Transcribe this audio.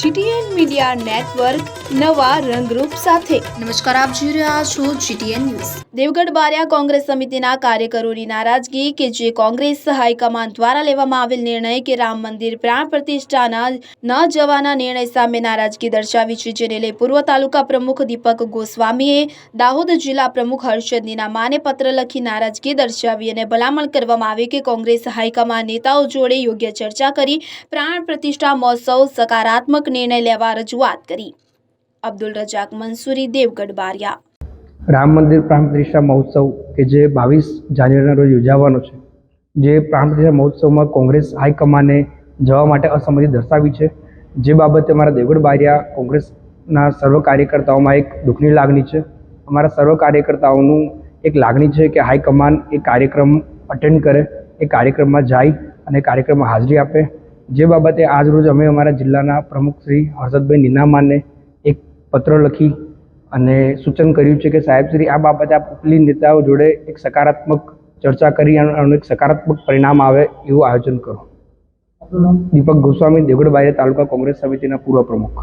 GTN media network નવા રંગરૂપ સાથે. નમસ્કાર આપ જોઈ રહ્યા છો જીટીએન ન્યૂઝ. દેવગઢ બારિયા કોંગ્રેસ સમિતિના કાર્યકરોની નારાજગી કે જે કોંગ્રેસ હાઈકમાન્ડ દ્વારા લેવામાં આવેલ નિર્ણય કે રામ મંદિર પ્રાણ પ્રતિષ્ઠાના ન જવાના નિર્ણય સામે નારાજગી દર્શાવી છે જેને લઈ પૂર્વ તાલુકા પ્રમુખ દીપક ગોસ્વામીએ દાહોદ જિલ્લા પ્રમુખ હર્ષદ નીનામાને પત્ર લખી નારાજગી દર્શાવી અને ભલામણ કરવામાં આવી કે કોંગ્રેસ હાઈકમાન્ડ નેતાઓ જોડે યોગ્ય ચર્ચા કરી પ્રાણ પ્રતિષ્ઠા મહોત્સવ સકારાત્મક નિર્ણય લેવા રજૂઆત કરી. અબ્દુલ રજાક, મંસૂરી, દેવગઢ, બારિયા. રામ મંદિર પ્રાણ મહોત્સવ, કે જે બાવીસ જાન્યુઆરીના રોજ યોજાવાનો છે. જે પ્રાણ મહોત્સવમાં કોંગ્રેસ હાઈકમાને જવા માટે અસંમતિ દર્શાવી છે. જે બાબતે અમારા દેવગઢ, બારિયા કોંગ્રેસના સર્વ કાર્યકર્તાઓમાં એક દુઃખની લાગણી છે. અમારા સર્વ કાર્યકર્તાઓનું એક લાગણી છે કે હાઈકમાન્ડ એ કાર્યક્રમ અટેન્ડ કરે, એ કાર્યક્રમમાં જાય અને કાર્યક્રમમાં હાજરી આપે. જે બાબતે આજરોજ અમે અમારા જિલ્લાના પ્રમુખ શ્રી હર્ષદભાઈ નીનામાને એક પત્ર લખી અને સૂચન કર્યું છે કે સાહેબ શ્રી આ બાબતે આપ ઉપલી નેતાઓ જોડે એક સકારાત્મક ચર્ચા કરી અને એક સકારાત્મક પરિણામ આવે એવું આયોજન કરો. દીપક ગોસ્વામી દેવગઢ બારિયા તાલુકા કોંગ્રેસ સમિતિના પૂર્વ પ્રમુખ.